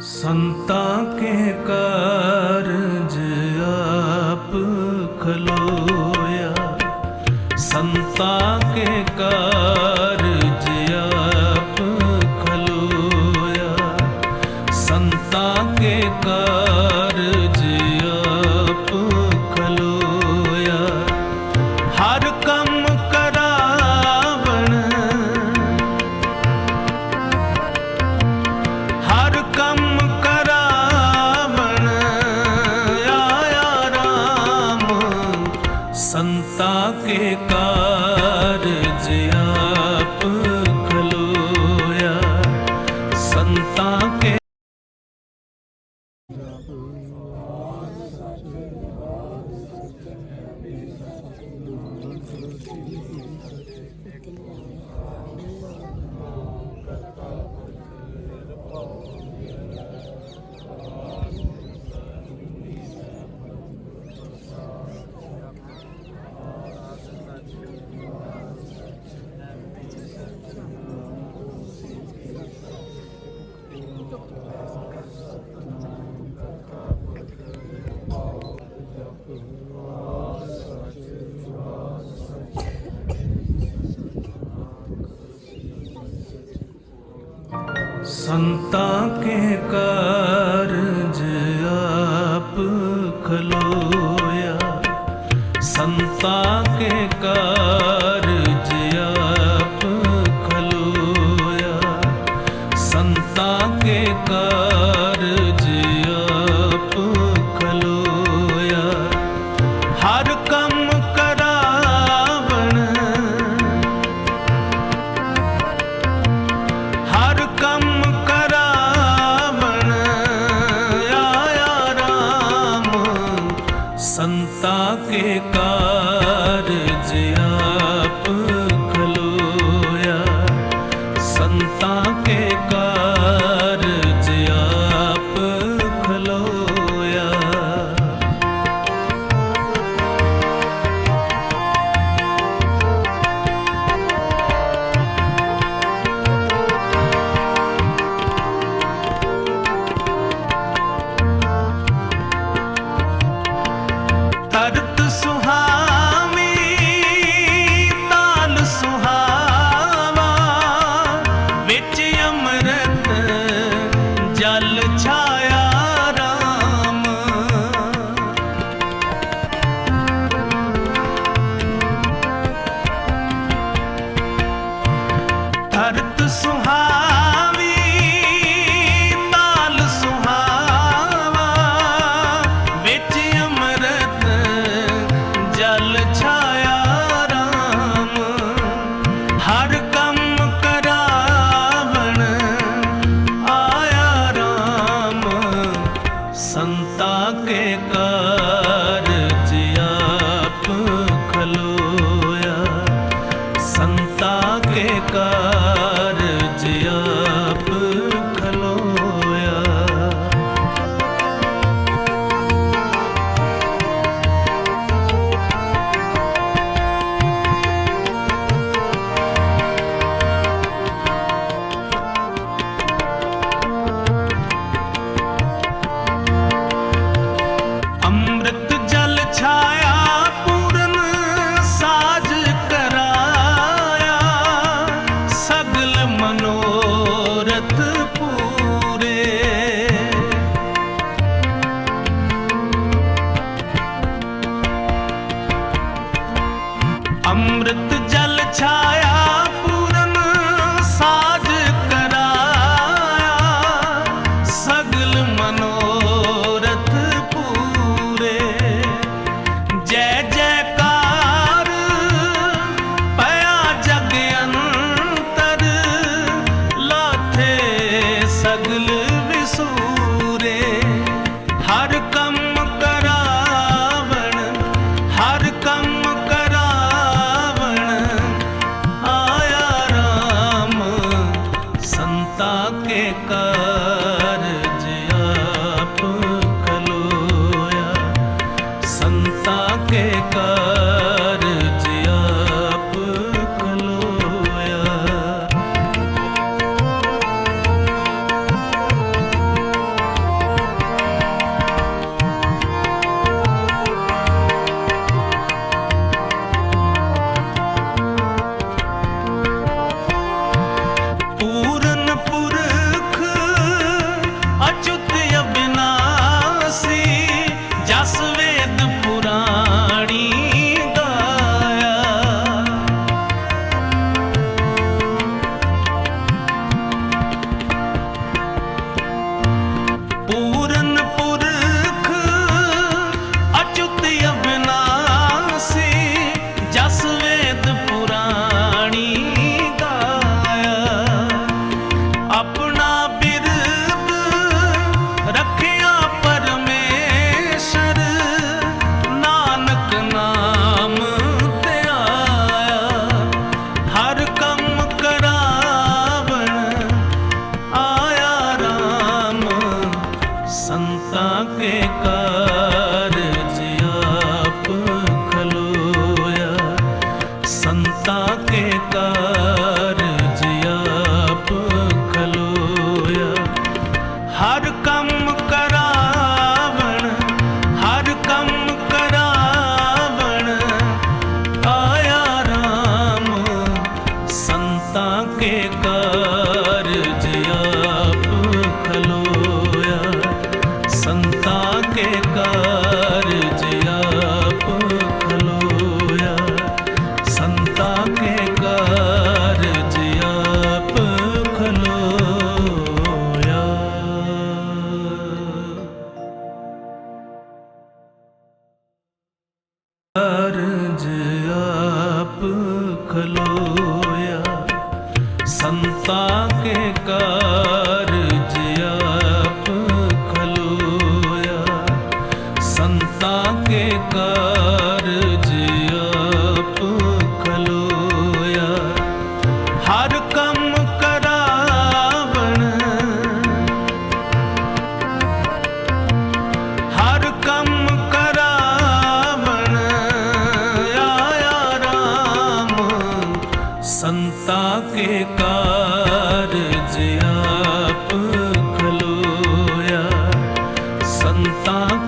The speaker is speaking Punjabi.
ਸੰਤਾਂ ਕੇ ਕਾਰਜ ਆਪ ਖਲੋਇਆ। ਸੰਤਾਂ ਕੇ ਕਾਰਜ ਆਪ ਖਲੋਇਆ। ਸੰਤਾਂ ਕੇ ਕਾਰਜ fica. ਸੰਤਾਂ ਕੇ ਕਾਰਜ ਆਪ ਖਲੋ 思维。ਸੰਤਾ ਕੇ ਕਾਰਜ ਹਰ ਕੰਮ ਕਰਾਵਣ ਹਰ ਕੰਮ ਕਰਾਵਣ ਆਇਆ RAM ਸੰਤਾ ਕੇ 땅